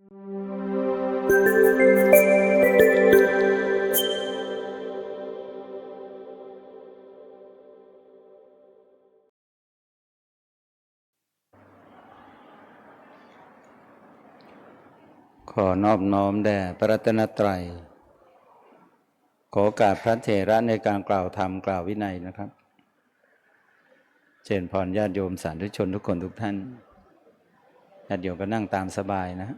ขอนอบน้อมแด่พระรัตนตรัย ขอโอกาสพระเถระในการกล่าวธรรมกล่าววินัยนะครับ เจริญพรญาติโยมสาธุชนทุกคนทุกท่าน ญาติโยมก็นั่งตามสบายนะ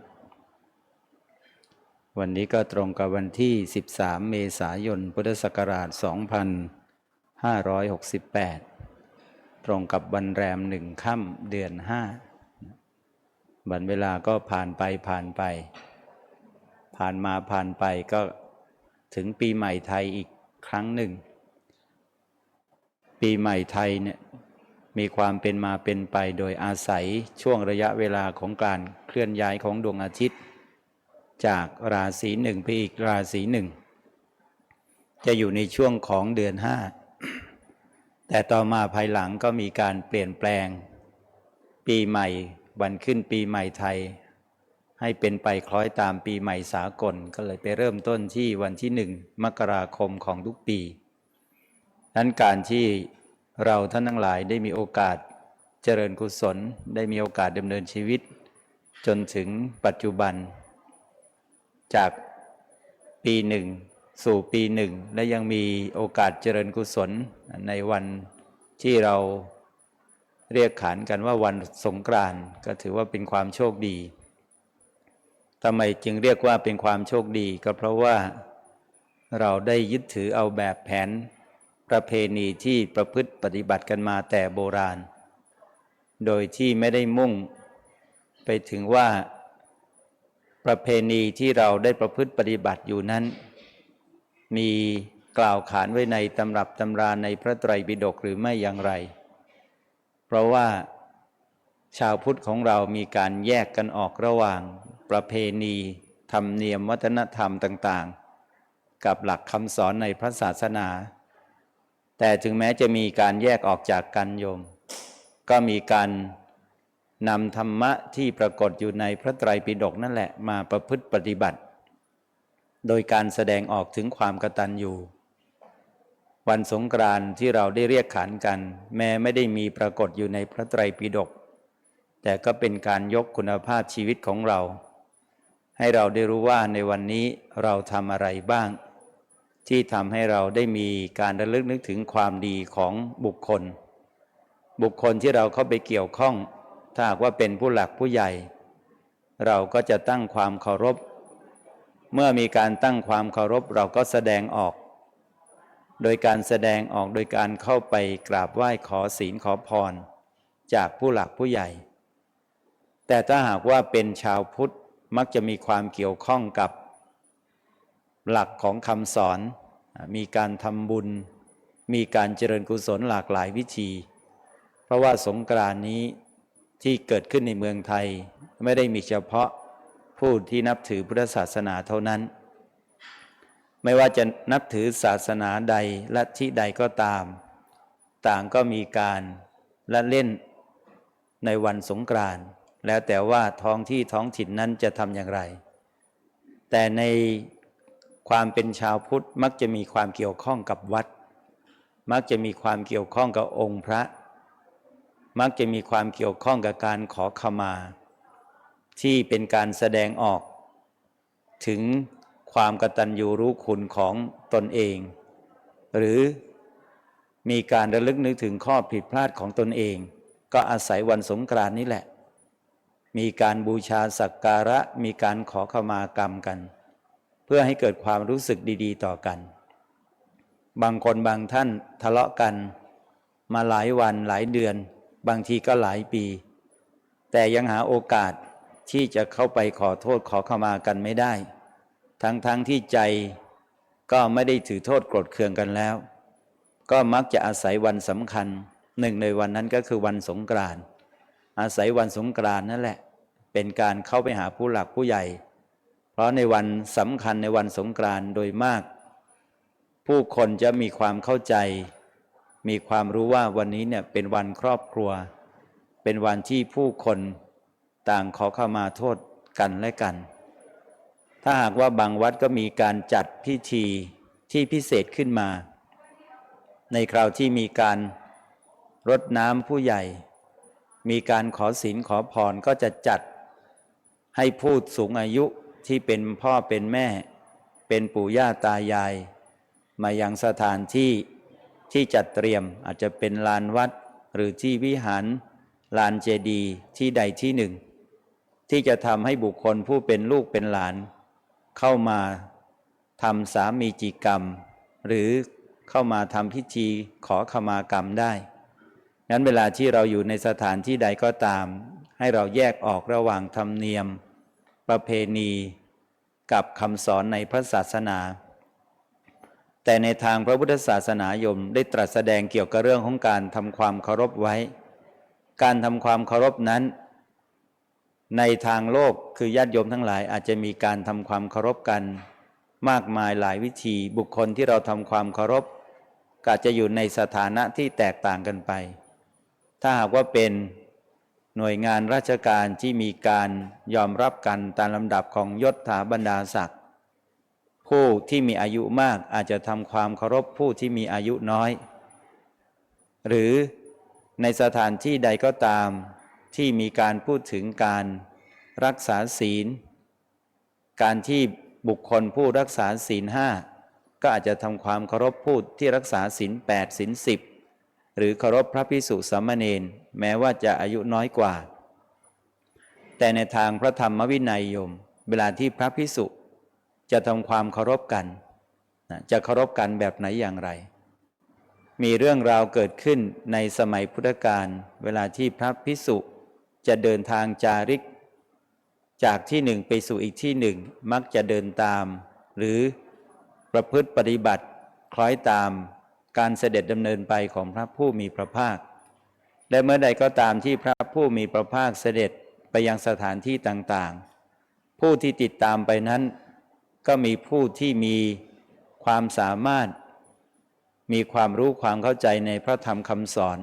วันนี้ก็ตรงกับวันที่ 13 เมษายน พุทธศักราช 2568 ตรงกับวันแรมหนึ่งค่ำเดือน 5 วันเวลาก็ผ่านไปผ่านไป ผ่านมาผ่านไปก็ถึงปีใหม่ไทยอีกครั้งหนึ่ง ปีใหม่ไทยเนี่ยมีความเป็นมาเป็นไปโดยอาศัยช่วงระยะเวลาของการเคลื่อนย้ายของดวงอาทิตย์ จากราศีหนึ่งไปอีกราศีหนึ่ง จะอยู่ในช่วงของเดือนห้า แต่ต่อมาภายหลังก็มีการเปลี่ยนแปลง ปีใหม่วันขึ้นปีใหม่ไทย ให้เป็นไปคล้อยตามปีใหม่สากลก็เลยไปเริ่มต้นที่วันที่หนึ่งมกราคมของทุกปี นั้นการที่เราท่านทั้งหลายได้มีโอกาสเจริญกุศล ได้มีโอกาสดำเนินชีวิต จนถึงปัจจุบัน จากปีหนึ่งสู่ปีหนึ่ง และยังมีโอกาสเจริญกุศลในวันที่เราเรียกขานกันว่าวันสงกรานต์ก็ถือว่าเป็นความโชคดีทำไมจึงเรียกว่าเป็นความโชคดีก็เพราะว่าเราได้ยึดถือเอาแบบแผนประเพณีที่ประพฤติปฏิบัติกันมาแต่โบราณ โดยที่ไม่ได้มุ่งไปถึงว่า ประเพณีที่เราได้ประพฤติปฏิบัติอยู่นั้น มีกล่าวขานไว้ในตำรับตำราในพระไตรปิฎกหรือไม่อย่างไร เพราะว่าชาวพุทธของเรามีการแยกกันออกระหว่าง ประเพณีธรรมเนียมวัฒนธรรมต่างๆ กับหลักคำสอนในพระศาสนา แต่ถึงแม้จะมีการแยกออกจากกันโยม ก็มีการ นำธรรมะที่ปรากฏอยู่ในพระไตรปิฎกนั่นแหละมาประพฤติปฏิบัติ โดยการแสดงออกถึงความกตัญญูวันสงกรานต์ที่เราได้เรียกขานกัน แม้ไม่ได้มีปรากฏอยู่ในพระไตรปิฎกแต่ก็เป็นการยกคุณภาพชีวิตของเรา ให้เราได้รู้ว่าในวันนี้เราทำอะไรบ้าง ที่ทำให้เราได้มีการระลึกนึกถึงความดีของบุคคล บุคคลที่เราเข้าไปเกี่ยวข้อง ถ้าหากว่าเป็นผู้หลักผู้ใหญ่ เราก็จะตั้งความเคารพ เมื่อมีการตั้งความเคารพเราก็แสดงออก โดยการแสดงออกโดยการเข้าไปกราบไหว้ขอศีลขอพร จากผู้หลักผู้ใหญ่ แต่ถ้าหากว่าเป็นชาวพุทธมักจะมีความเกี่ยวข้องกับ หลักของคำสอน มีการทำบุญ มีการเจริญกุศลหลากหลายวิธี เพราะว่าสงกรานนี้ ที่เกิดขึ้นในเมืองไทย ไม่ได้มีเฉพาะผู้ที่นับถือพุทธศาสนาเท่านั้น ไม่ว่าจะนับถือศาสนาใดลัทธิใดก็ตาม ต่างก็มีการละเล่นในวันสงกรานต์แล้วแต่ว่าท้องที่ท้องถิ่นนั้นจะทำอย่างไร แต่ในความเป็นชาวพุทธมักจะมีความเกี่ยวข้องกับวัด มักจะมีความเกี่ยวข้องกับองค์พระ มักจะมีความเกี่ยวข้องกับการขอขมา ที่เป็นการแสดงออก ถึงความกตัญญูรู้คุณของตนเอง หรือมีการระลึกนึกถึงข้อผิดพลาดของตนเอง ก็อาศัยวันสงกรานนี้แหละ มีการบูชาสักการะมีการขอขมากรรมกัน เพื่อให้เกิดความรู้สึกดี ๆ ต่อกัน บางคนบางท่านทะเลาะกัน มาหลายวันหลายเดือน บางทีก็หลายปี แต่ยังหาโอกาสที่จะเข้าไปขอโทษขอขมากันไม่ได้ ทั้งๆทที่ใจก็ไม่ได้ถือโทษโกรธเคืองกันแล้ว ก็มักจะอาศัยวันสำคัญ หนึ่งในวันนั้นก็คือวันสงกรานต์อาศัยวันสงกรานต์นั่นแหละ เป็นการเข้าไปหาผู้หลักผู้ใหญ่ เพราะในวันสำคัญในวันสงกรานต์โดยมาก ผู้คนจะมีความเข้าใจ มีความรู้ว่าวันนี้เนี่ยเป็นวันครอบครัว เป็นวันที่ผู้คนต่างขอเข้ามาโทษกันและกัน ถ้าหากว่าบางวัดก็มีการจัดพิธีที่พิเศษขึ้นมา ในคราวที่มีการรดน้ำผู้ใหญ่ มีการขอศีลขอพรก็จะจัดให้ผู้สูงอายุที่เป็นพ่อเป็นแม่ เป็นปู่ย่าตายาย มายังสถานที่ ที่จัดเตรียมอาจจะเป็นลานวัดหรือที่วิหารลานเจดีย์ที่ใดที่หนึ่ง ที่จะทำให้บุคคลผู้เป็นลูกเป็นหลาน เข้ามาทำสามีจิกรรม หรือเข้ามาทำพิธีขอขมากรรมได้งั้นเวลาที่เราอยู่ในสถานที่ใดก็ตาม ให้เราแยกออกระหว่างธรรมเนียม ประเพณี กับคำสอนในพระศาสนา แต่ในทางพระพุทธศาสนายมได้ตรัสแสดงเกี่ยวกับเรื่องของการทำความเคารพไว้ การทำความเคารพนั้น ในทางโลกคือญาติโยมทั้งหลายอาจจะมีการทำความเคารพกัน มากมายหลายวิธีบุคคลที่เราทำความเคารพก็อาจจะอยู่ในสถานะที่แตกต่างกันไป ถ้าหากว่าเป็นหน่วยงานราชการที่มีการยอมรับกันตามลำดับของยศถาบรรดาศักดิ์ ผู้ที่มีอายุมากอาจจะทำความเคารพผู้ที่มีอายุน้อย หรือในสถานที่ใดก็ตามที่มีการพูดถึงการรักษาศีล การที่บุคคลผู้รักษาศีลห้าก็อาจจะทำความเคารพผู้ที่รักษาศีลแปดศีลสิบหรือเคารพพระพิสุสามเณรแม้ว่าจะอายุน้อยกว่า แต่ในทางพระธรรมวินัยโยม เวลาที่พระพิสุ จะทำความเคารพกันนะจะเคารพกันแบบไหนอย่างไร มีเรื่องราวเกิดขึ้นในสมัยพุทธกาลเวลาที่พระพิสุจะเดินทางจาริก จากที่หนึ่งไปสู่อีกที่หนึ่งมักจะเดินตาม หรือประพฤติปฏิบัติคล้อยตามการเสด็จดำเนินไปของพระผู้มีพระภาค และเมื่อใดก็ตามที่พระผู้มีพระภาคเสด็จไปยังสถานที่ต่างๆ ผู้ที่ติดตามไปนั้น ก็มีผู้ที่มีความสามารถ มีความรู้ความเข้าใจในพระธรรมคำสอน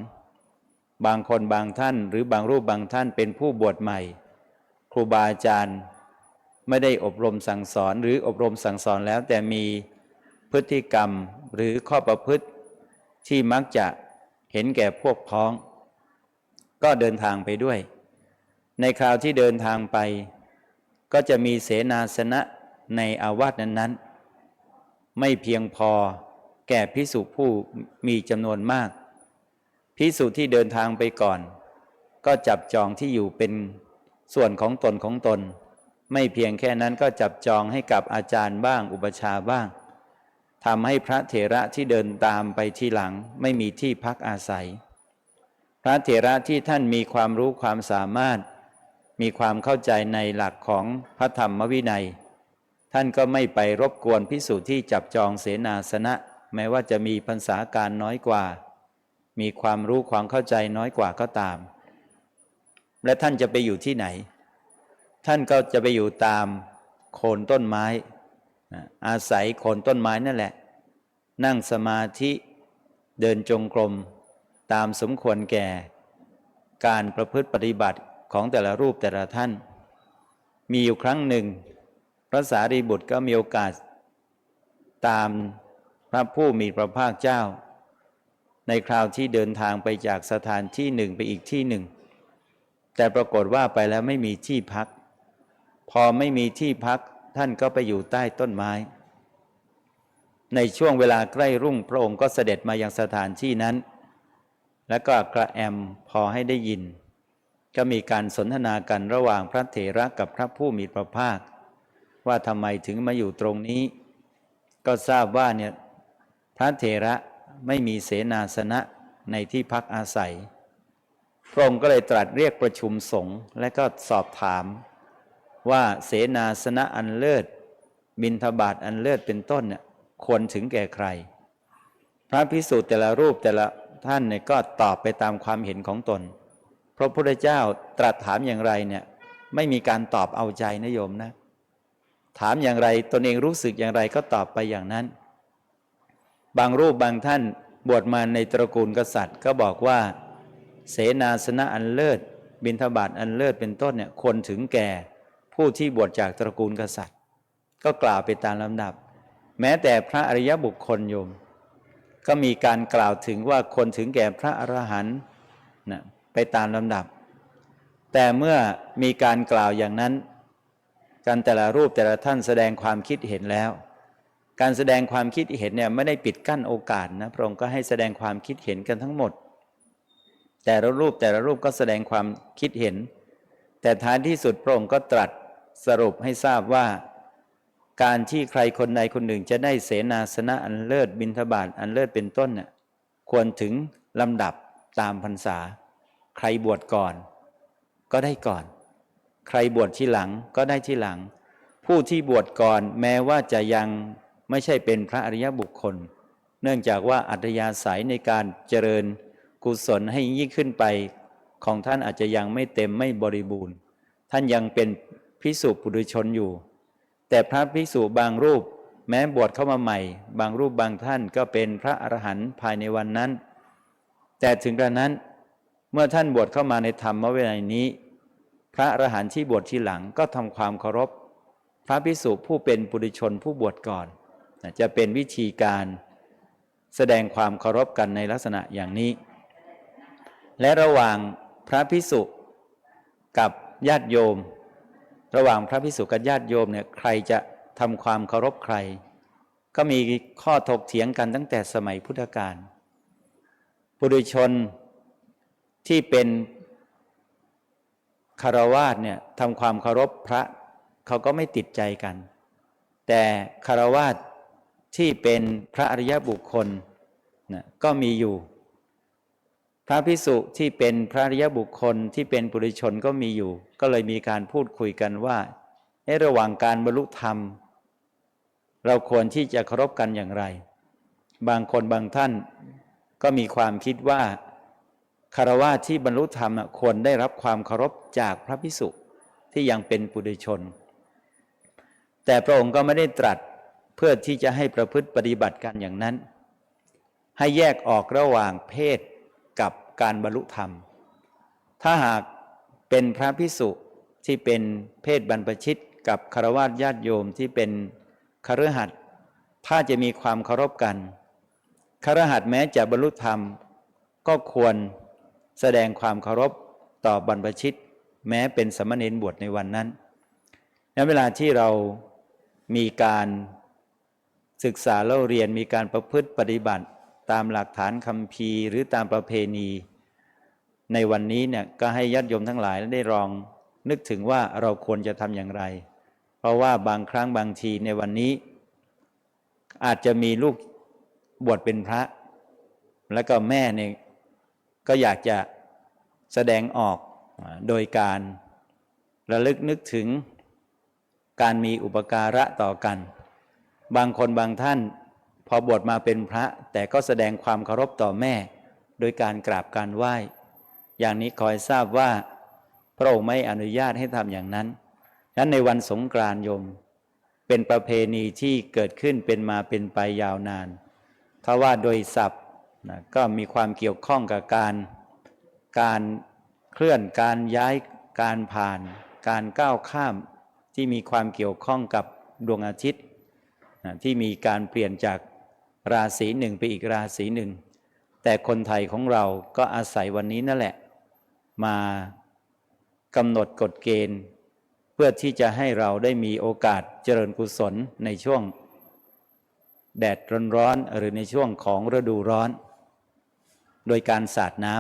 บางคนบางท่านหรือบางรูปบางท่านเป็นผู้บวชใหม่ ครูบาอาจารย์ไม่ได้อบรมสั่งสอนหรืออบรมสั่งสอนแล้วแต่มีพฤติกรรมหรือข้อประพฤติที่มักจะเห็นแก่พวกพ้อง ก็เดินทางไปด้วย ในคราวที่เดินทางไป ก็จะมีเสนาสนะ ในอาวาสนั้นๆ ไม่เพียงพอแก่พิสุผู้มีจำนวนมาก พิสุที่เดินทางไปก่อน ก็จับจองที่อยู่เป็นส่วนของตนของตน ไม่เพียงแค่นั้นก็จับจองให้กับอาจารย์บ้างอุปชาบ้างทำให้พระเถระที่เดินตามไปทีหลังไม่มีที่พักอาศัย พระเถระที่ท่านมีความรู้ความสามารถ มีความเข้าใจในหลักของพระธรรมวินัย ท่านก็ไม่ไปรบกวนพิสูจน์ที่จับจองเสนาสนะ แม้ว่าจะมีพรรษาการน้อยกว่า มีความรู้ความเข้าใจน้อยกว่าก็ตาม และท่านจะไปอยู่ที่ไหน ท่านก็จะไปอยู่ตามโคนต้นไม้ อาศัยโคนต้นไม้นั่นแหละ นั่งสมาธิเดินจงกรมตามสมควรแก่ การประพฤติปฏิบัติของแต่ละรูปแต่ละท่าน มีอยู่ครั้งหนึ่ง พระสารีบุตรก็มีโอกาสตามพระผู้มีพระภาคเจ้า ในคราวที่เดินทางไปจากสถานที่หนึ่งไปอีกที่หนึ่ง แต่ปรากฏว่าไปแล้วไม่มีที่พัก พอไม่มีที่พักท่านก็ไปอยู่ใต้ต้นไม้ ในช่วงเวลาใกล้รุ่งพระองค์ก็เสด็จมายังสถานที่นั้น แล้วก็กระแอมพอให้ได้ยิน ก็มีการสนทนากันระหว่างพระเถระกับพระผู้มีพระภาค ว่าทำไมถึงมาอยู่ตรงนี้ ก็ทราบว่าเนี่ยพระเถระไม่มีเสนาสนะในที่พักอาศัย พระองค์ก็เลยตรัสเรียกประชุมสงฆ์และก็สอบถามว่าเสนาสนะอันเลิศ บินทบาทอันเลิศเป็นต้นเนี่ยควรถึงแก่ใคร พระพิสูจน์แต่ละรูปแต่ละท่านเนี่ยก็ตอบไปตามความเห็นของตน พระพุทธเจ้าตรัสถามอย่างไรเนี่ยไม่มีการตอบเอาใจนะโยมนะ ถามอย่างไรตนเองรู้สึกอย่างไรก็ตอบไปอย่างนั้น บางรูปบางท่านบวชมาในตระกูลกษัตริย์ ก็บอกว่า เสนาสนะอันเลิศ บินทบาทอันเลิศเป็นต้นเนี่ยควรถึงแก่ผู้ที่บวชจากตระกูลกษัตริย์ ก็กล่าวไปตามลำดับ แม้แต่พระอริยบุคคลโยม ก็มีการกล่าวถึงว่าคนถึงแก่พระอรหันต์นะไปตามลำดับ แต่เมื่อมีการกล่าวอย่างนั้น การแต่ละรูปแต่ละท่านแสดงความคิดเห็นแล้ว การแสดงความคิดเห็นเนี่ยไม่ได้ปิดกั้นโอกาสนะพระองค์ก็ให้แสดงความคิดเห็นกันทั้งหมด แต่ละรูปแต่ละรูปก็แสดงความคิดเห็น แต่ท้ายที่สุดพระองค์ก็ตรัสสรุปให้ทราบว่า การที่ใครคนใดคนหนึ่งจะได้เสนาสนะอันเลิศบิณฑบาตอันเลิศเป็นต้นเนี่ยควรถึงลำดับตามพรรษา ใครบวชก่อน ก็ได้ก่อน ใครบวชที่หลังก็ได้ที่หลัง ผู้ที่บวชก่อนแม้ว่าจะยังไม่ใช่เป็นพระอริยบุคคล เนื่องจากว่าอัตยาศัยในการเจริญกุศลให้ยิ่งขึ้นไป ของท่านอาจจะยังไม่เต็มไม่บริบูรณ์ ท่านยังเป็นพิสุปุถุชนอยู่ แต่พระภิกษุบางรูป แม้บวชเข้ามาใหม่ บางรูปบางท่านก็เป็นพระอรหันต์ภายในวันนั้น แต่ถึงกระนั้น เมื่อท่านบวชเข้ามาในธรรมเวินัยนี้ พระอรหันต์ที่บวชทีหลังก็ทำความเคารพ พระภิกษุผู้เป็นปุถุชนผู้บวชก่อน จะเป็นวิธีการแสดงความเคารพกันในลักษณะอย่างนี้ และระหว่างพระภิกษุกับญาติโยม ระหว่างพระภิกษุกับญาติโยมเนี่ยใครจะทำความเคารพใคร ก็มีข้อถกเถียงกันตั้งแต่สมัยพุทธกาลปุถุชนที่เป็น คารวาสเนี่ยทำความเคารพพระเขาก็ไม่ติดใจกัน แต่คารวาสที่เป็นพระอริยบุคคลนะก็มีอยู่ พระพิสุที่เป็นพระอริยบุคคลที่เป็นปุถุชนก็มีอยู่ ก็เลยมีการพูดคุยกันว่าระหว่างการบรรลุธรรม เราควรที่จะเคารพกันอย่างไร บางคนบางท่านก็มีความคิดว่า คารวะที่บรรลุธรรมควรได้รับความเคารพจากพระพิสุที่ยังเป็นปุถุชน แต่พระองค์ก็ไม่ได้ตรัสเพื่อที่จะให้ประพฤติปฏิบัติกันอย่างนั้น ให้แยกออกระหว่างเพศกับการบรรลุธรรม ถ้าหากเป็นพระพิสุที่เป็นเพศบรรพชิต กับคารวะญาติโยมที่เป็นคฤหัสถ์ถ้าจะมีความเคารพกันคฤหัสถ์แม้จะบรรลุธรรม ก็ควร แสดงความเคารพต่อบรรพชิต แม้เป็นสมณเณรบวชในวันนั้นในเวลาที่เรามีการศึกษาเล่าเรียนมีการประพฤติปฏิบัติ ตามหลักฐานคำพีหรือตามประเพณี ในวันนี้เนี่ยก็ให้ญาติโยมทั้งหลายได้ลองนึกถึงว่าเราควรจะทำอย่างไร เพราะว่าบางครั้งบางทีในวันนี้ อาจจะมีลูกบวชเป็นพระ แล้วก็แม่เนี่ย ก็อยากจะแสดงออกโดยการระลึกนึกถึงการมีอุปการะต่อกัน บางคนบางท่านพอบวชมาเป็นพระ แต่ก็แสดงความเคารพต่อแม่ โดยการกราบการไหว้ อย่างนี้คอยทราบว่า พระองค์ไม่อนุญาตให้ทำอย่างนั้นนั้นในวันสงกรานยม เป็นประเพณีที่เกิดขึ้นเป็นมาเป็นไปยาวนาน ถ้าว่าโดยศัพท์ นะก็มีความเกี่ยวข้องกับการการเคลื่อนการย้ายการผ่าน การก้าวข้ามที่มีความเกี่ยวข้องกับดวงอาทิตย์นะที่มีการเปลี่ยนจากราศีหนึ่งไปอีกราศีหนึ่ง แต่คนไทยของเราก็อาศัยวันนี้นั่นแหละ มากำหนดกฎเกณฑ์ เพื่อที่จะให้เราได้มีโอกาสเจริญกุศลในช่วง แดดร้อนๆหรือในช่วงของฤดูร้อน โดยการสาดน้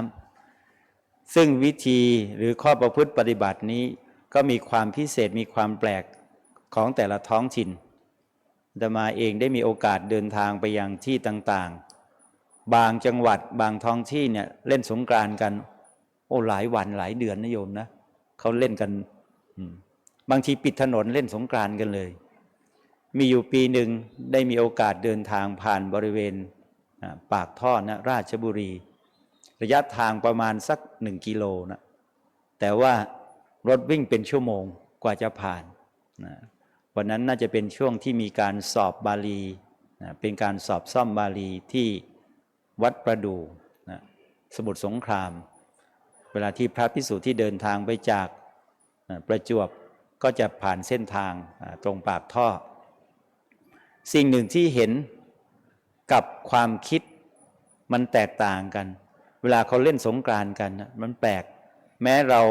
ำซึ่งวิธีหรือข้อประพฤติปฏิบัตินี้ก็มีความพิเศษมีความแปลกของแต่ละท้องถิ่นดมาเองได้มีโอกาสเดินทางไปยังที่ต่างๆ บางจังหวัดบางท้องที่เนี่ยเล่นสงกรานกัน โอ้หลายวันหลายเดือนนะโยมนะเขาเล่นกันบางทีปิดถนนเล่นสงกรานกันเลย มีอยู่ปีหนึ่งได้มีโอกาสเดินทางผ่านบริเวณปากท่อนะราชบุรี ระยะทางประมาณสักหนึ่งกิโลนะแต่ว่ารถวิ่งเป็นชั่วโมงกว่าจะผ่านนะวันนั้นน่าจะเป็นช่วงที่มีการสอบบาลีนะเป็นการสอบซ่อมบาลีที่วัดประดูนะสมุทรสงคราม เวลาที่พระพิสุที่เดินทางไปจากประจวบก็จะผ่านเส้นทางตรงปากท่อ สิ่งหนึ่งที่เห็นกับความคิดมันแตกต่างกัน เวลาเขาเล่นสงกรานกันน่ะมันแปลก แม้เรา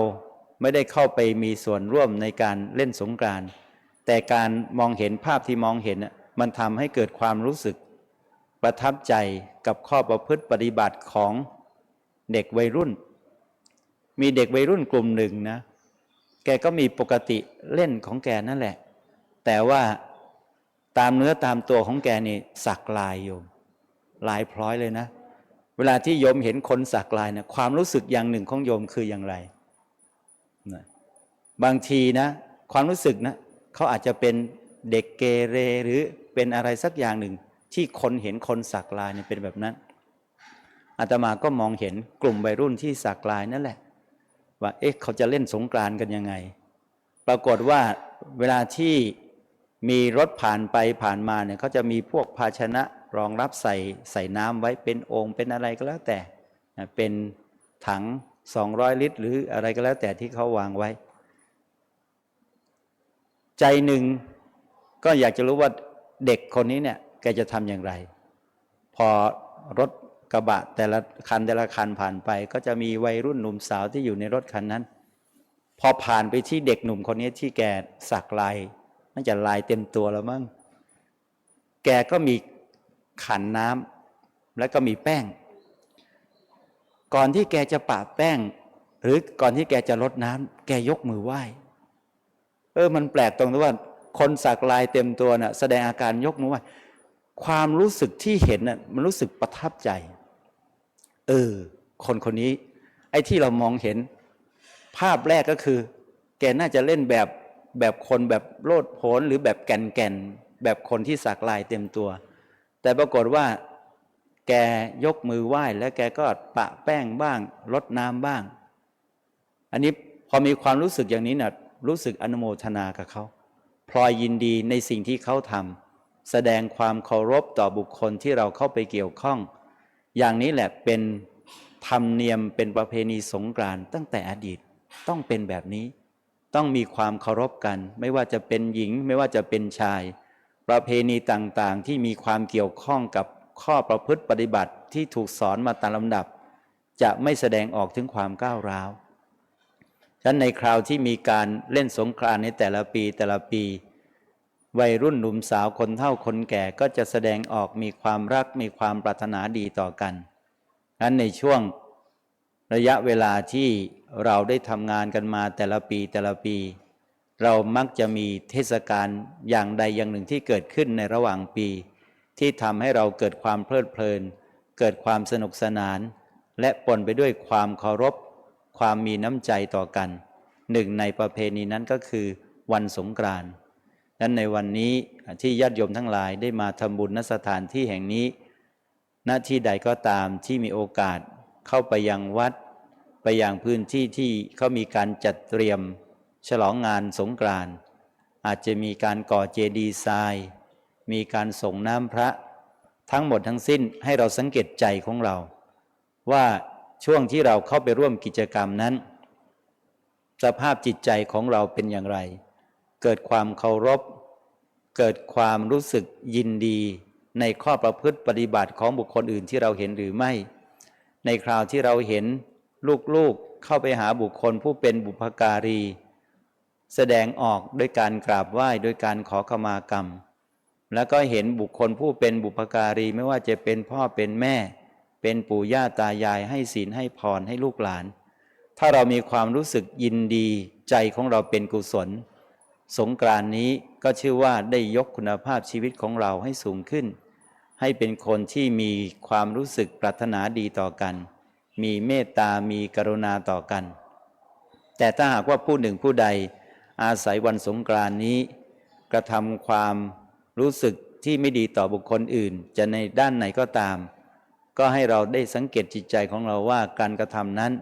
ไม่ได้เข้าไปมีส่วนร่วมในการเล่นสงกรานแต่การมองเห็นภาพที่มองเห็นมันทำให้เกิดความรู้สึก ประทับใจกับข้อประพฤติปฏิบัติของเด็กวัยรุ่น มีเด็กวัยรุ่นกลุ่มหนึ่งนะ แกก็มีปกติเล่นของแกนั่นแหละ แต่ว่าตามเนื้อตามตัวของแกนี่สักลายโยมลายพร้อยเลยนะเเวลาที่โยมเห็นคนสักลายเนะความรู้สึกอย่างหนึ่งของโยมคืออย่างไรนะบางทีนะ ความรู้สึกนะเขาอาจจะเป็นเด็กเกเรหรือเป็นอะไรสักอย่างหนึ่ง ที่คนเห็นคนสักลายเนี่ยเป็นแบบนั้นอาตมาก็มองเห็นกลุ่มวัยรุ่นที่สักลายนั่นแหละ ว่าเอ๊ะเขาจะเล่นสงกรานกันยังไง ปรากฏว่าเวลาที่มีรถผ่านไปผ่านมาเนี่ยเขาจะมีพวกภาชนะ รองรับใส่ใส่น้ำไว้เป็นองค์เป็นอะไรก็แล้วแต่เป็นถัง 200 ลิตร หรืออะไรก็แล้วแต่ที่เขาวางไว้ ใจหนึ่งก็อยากจะรู้ว่าเด็กคนนี้เนี่ยแกจะทำอย่างไร พอรถกระบะแต่ละคันแต่ละคันผ่านไป ก็จะมีวัยรุ่นหนุ่มสาวที่อยู่ในรถคันนั้น พอผ่านไปที่เด็กหนุ่มคนนี้ที่แกสักลายน่าจะลายเต็มตัวแล้วมั้งแกก็มี ขันน้ำแล้วก็มีแป้ง ก่อนที่แกจะปะแป้ง หรือก่อนที่แกจะลดน้ำแกยกมือไหว้ เออมันแปลกตรงที่ว่า คนสักลายเต็มตัวน่ะแสดงอาการยกมือไหว้ความรู้สึกที่เห็นน่ะมันรู้สึกประทับใจ เออ คนคนนี้ ไอ้ที่เรามองเห็น ภาพแรกก็คือ แกน่าจะเล่นแบบแบบคนแบบโลดโผนหรือแบบแก่นแก่นแบบคนที่สักลายเต็มตัว แต่ปรากฏว่า แกยกมือไหว้ แล้วแกก็ปะแป้งบ้างลดน้ำบ้าง อันนี้พอมีความรู้สึกอย่างนี้น่ะรู้สึกอนุโมทนากับเขาพลอยยินดีในสิ่งที่เขาทำแสดงความเคารพต่อบุคคลที่เราเข้าไปเกี่ยวข้อง อย่างนี้แหละเป็นธรรมเนียมเป็นประเพณีสงกรานต์ตั้งแต่อดีตต้องเป็นแบบนี้ ต้องมีความเคารพกัน ไม่ว่าจะเป็นหญิง ไม่ว่าจะเป็นชาย ประเพณีต่างๆ ที่มีความเกี่ยวข้องกับข้อประพฤติปฏิบัติที่ถูกสอนมาตามลำดับ จะไม่แสดงออกถึงความก้าวร้าวฉะนั้นในคราวที่มีการเล่นสงกรานต์ในแต่ละปีแต่ละปี วัยรุ่นหนุ่มสาวคนเฒ่าคนแก่ก็จะแสดงออกมีความรักมีความปรารถนาดีต่อกันนั้นในช่วงระยะเวลาที่เราได้ทำงานกันมาแต่ละปีแต่ละปี เรามักจะมีเทศกาลอย่างใดอย่างหนึ่งที่เกิดขึ้นในระหว่างปี ที่ทำให้เราเกิดความเพลิดเพลิน เกิดความสนุกสนาน และปนไปด้วยความเคารพ ความมีน้ำใจต่อกัน หนึ่งในประเพณีนั้นก็คือวันสงกรานต์นั้นในวันนี้ที่ญาติโยมทั้งหลายได้มาทำบุญณสถานที่แห่งนี้ ณที่ใดก็ตามที่มีโอกาสเข้าไปยังวัด ไปยังพื้นที่ที่เขามีการจัดเตรียม ฉลองงานสงกรานต์อาจจะมีการก่อเจดีย์ทรายมีการส่งน้ำพระ ทั้งหมดทั้งสิ้นให้เราสังเกตใจของเรา ว่าช่วงที่เราเข้าไปร่วมกิจกรรมนั้น สภาพจิตใจของเราเป็นอย่างไร เกิดความเคารพ เกิดความรู้สึกยินดี ในข้อประพฤติปฏิบัติของบุคคลอื่นที่เราเห็นหรือไม่ ในคราวที่เราเห็นลูกๆเข้าไปหาบุคคลผู้เป็นบุพการี แสดงออกด้วยการกราบไหว้ด้วยการขอขมากรรม แล้วก็เห็นบุคคลผู้เป็นบุพการีไม่ว่าจะเป็นพ่อเป็นแม่ เป็นปู่ย่าตายายให้ศีลให้พรให้ลูกหลาน ถ้าเรามีความรู้สึกยินดีใจของเราเป็นกุศล สงกรานนี้ก็ชื่อว่าได้ยกคุณภาพชีวิตของเราให้สูงขึ้น ให้เป็นคนที่มีความรู้สึกปรารถนาดีต่อกัน มีเมตตามีกรุณาต่อกัน แต่ถ้าหากว่าผู้หนึ่งผู้ใด อาศัยวันสงกรานนี้ กระทำความรู้สึกที่ไม่ดีต่อบุคคลอื่น จะในด้านไหนก็ตาม ก็ให้เราได้สังเกตจิตใจของเราว่าการกระทำนั้น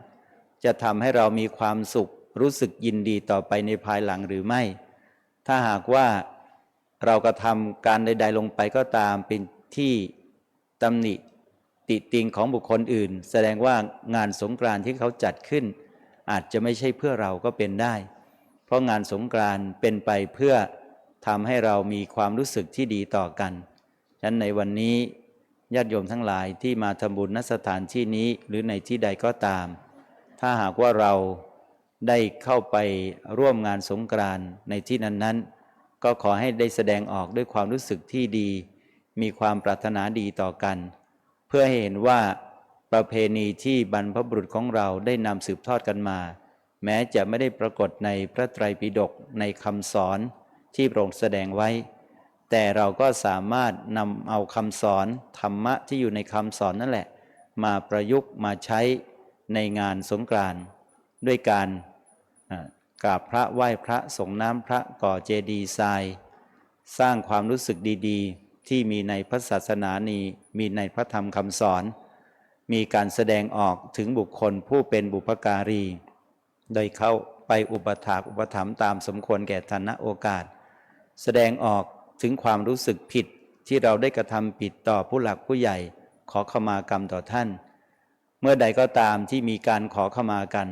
จะทำให้เรามีความสุข รู้สึกยินดีต่อไปในภายหลังหรือไม่ ถ้าหากว่าเรากระทำการใด ๆ ลงไปก็ตามเป็นที่ตำหนิติติงของบุคคลอื่น แสดงว่างานสงกรานต์ที่เขาจัดขึ้น อาจจะไม่ใช่เพื่อเราก็เป็นได้ เพราะงานสงกรานต์เป็นไปเพื่อทำให้เรามีความรู้สึกที่ดีต่อกันฉะนั้นในวันนี้ญาติโยมทั้งหลายที่มาทำบุญณสถานที่นี้หรือในที่ใดก็ตาม ถ้าหากว่าเราได้เข้าไปร่วมงานสงกรานต์ในที่นั้นๆ ก็ขอให้ได้แสดงออกด้วยความรู้สึกที่ดี มีความปรารถนาดีต่อกัน เพื่อให้เห็นว่าประเพณีที่บรรพบุรุษของเราได้นำสืบทอดกันมา แม้จะไม่ได้ปรากฏในพระไตรปิฎกในคำสอนที่พระองค์แสดงไว้ แต่เราก็สามารถนำเอาคำสอนธรรมะที่อยู่ในคำสอนนั่นแหละ มาประยุกต์มาใช้ในงานสงกรานต์ด้วยการกราบพระไหว้พระสงน้ำพระก่อเจดีย์ทราย สร้างความรู้สึกดีๆ ที่มีในพระศาสนานีมีในพระธรรมคำสอน มีการแสดงออกถึงบุคคลผู้เป็นบุพการี โดยเข้าไปอุปถากอุปถัมภ์ตามสมควรแก่ฐานะโอกาส แสดงออกถึงความรู้สึกผิดที่เราได้กระทำผิดต่อผู้หลักผู้ใหญ่ ขอขมากรรมต่อท่าน เมื่อใดก็ตามที่มีการขอขมากัน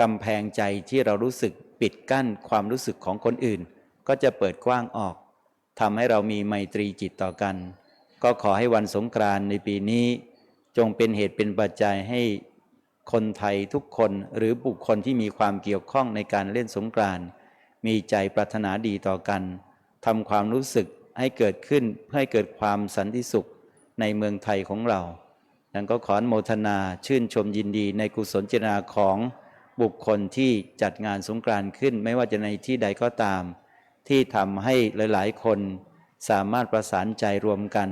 กำแพงใจที่เรารู้สึกปิดกั้นความรู้สึกของคนอื่น ก็จะเปิดกว้างออกทำให้เรามีไมตรีจิตต่อกัน ก็ขอให้วันสงกรานในปีนี้ จงเป็นเหตุเป็นปัจจัยให้ คนไทยทุกคนหรือบุคคลที่มีความเกี่ยวข้องในการเล่นสงกรานต์มีใจปรารถนาดีต่อกันทำความรู้สึกให้เกิดขึ้นเพื่อให้เกิดความสันติสุขในเมืองไทยของเราดังก็ขออนุโมทนาชื่นชมยินดีในกุศลเจตนาของบุคคลที่จัดงานสงกรานต์ขึ้น ไม่ว่าจะในที่ใดก็ตาม ที่ทำให้หลาย ๆ คนสามารถประสานใจรวมกัน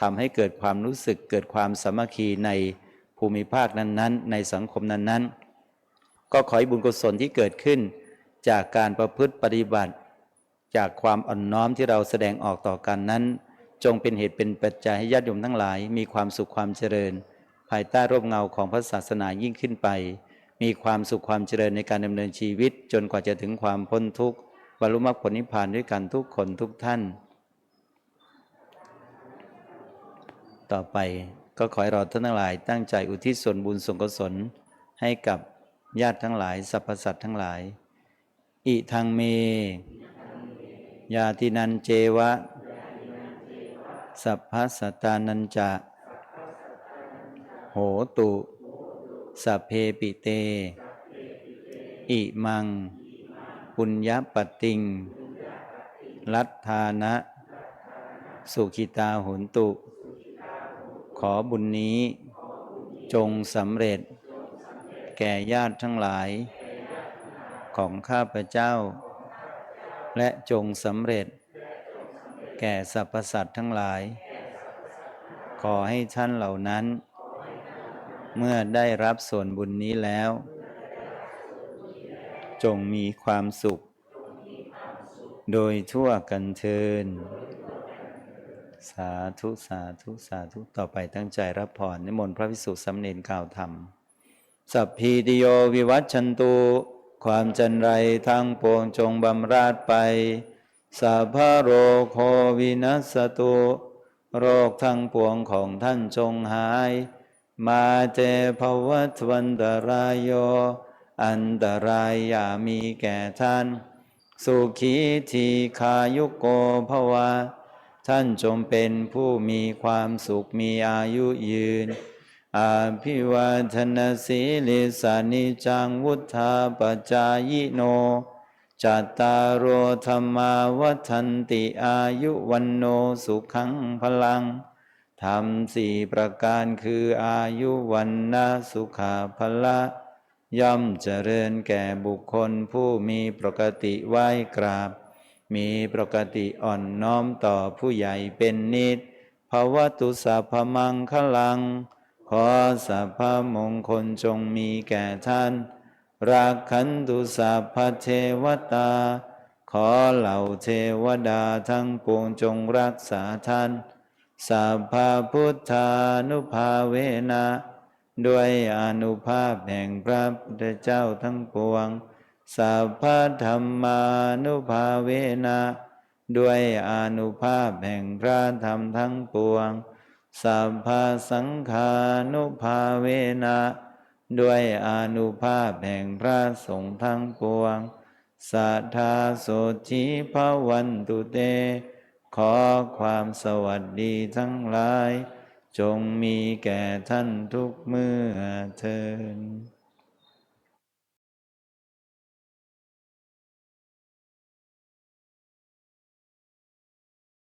ทำให้เกิดความรู้สึกเกิดความสามัคคีใน ภูมิภาคนั้นๆ ในสังคมนั้นๆ ก็ขอให้บุญกุศลที่เกิดขึ้น จากการประพฤติปฏิบัติ จากความอ่อนน้อมที่เราแสดงออกต่อกันนั้น จงเป็นเหตุเป็นปัจจัยให้ญาติโยมทั้งหลาย มีความสุขความเจริญ ภายใต้ร่มเงาของพระศาสนายิ่งขึ้นไป มีความสุขความเจริญในการดำเนินชีวิต จนกว่าจะถึงความพ้นทุกข์บรรลุมรรคผลนิพพานด้วยกันทุกคนทุกท่าน ต่อไป ก็ขอให้เราท่านทั้งหลาย ตั้งใจอุทิศส่วนบุญส่วนกุศลให้กับญาติทั้งหลายสรรพสัตว์ทั้งหลาย อิทังเม ยาตินันเจวะ สัพพสตานันจะ โหตุ สัพเพปิเต อิมัง ปุญญปติง ลัทธานะ สุขิตาโหนตุ อบุญนี้จงสำเร็จ แก่ญาติทั้งหลาย ของข้าพเจ้า และจงสำเร็จ แก่สรรพสัตว์ทั้งหลาย ขอให้ท่านเหล่านั้น เมื่อได้รับส่วนบุญนี้แล้ว จงมีความสุข โดยทั่วกันเทิน สาธุสาธุสาธุต่อไปตั้งใจรับพรนิมนต์พระพิสุสำเนนกล่าวธรรม สัพพีติโยวิวัชชันตุความจันไรทั้งปวงจงบำราดไปสัพพะโรโควินัสตุโรคทั้งปวงของท่านจงหาย มาเจภวัตวันตรายโย อันตรายอย่ามีแก่ท่าน สุขีทีขายุโกภวะ ท่านจงเป็นผู้มีความสุขมีอายุยืน อาภิวาทนาสีลิสานิจังวุธาปจายโน จัตตารโอธรรมาวัฒนติอายุวันโนสุขังพลังธรรมสี่ประการคืออายุวันนาสุขาพละ ย่อมเจริญแก่บุคคลผู้มีปกติไหว้กราบ มีปกติอ่อนน้อมต่อผู้ใหญ่เป็นนิดภาวะตุสัพพมังคลัง ขอสัพพมงคลจงมีแก่ท่าน รักขันตุสัพพเทวตา ขอเหล่าเทวดาทั้งปวงจงรักษาท่านสัพพพุทธานุภาเวนะ ด้วยอนุภาพแห่งพระพุทธเจ้าทั้งปวง สัพพธรรมานุภาเวนะด้วยอนุภาพแห่งพระธรรมทั้งปวง สัพพสังฆานุภาเวนะด้วยอนุภาพแห่งพระสงฆ์ทั้งปวง สัทธาโสจิภวันตุเต ขอความสวัสดีทั้งหลาย จงมีแก่ท่านทุกเมื่อเทิน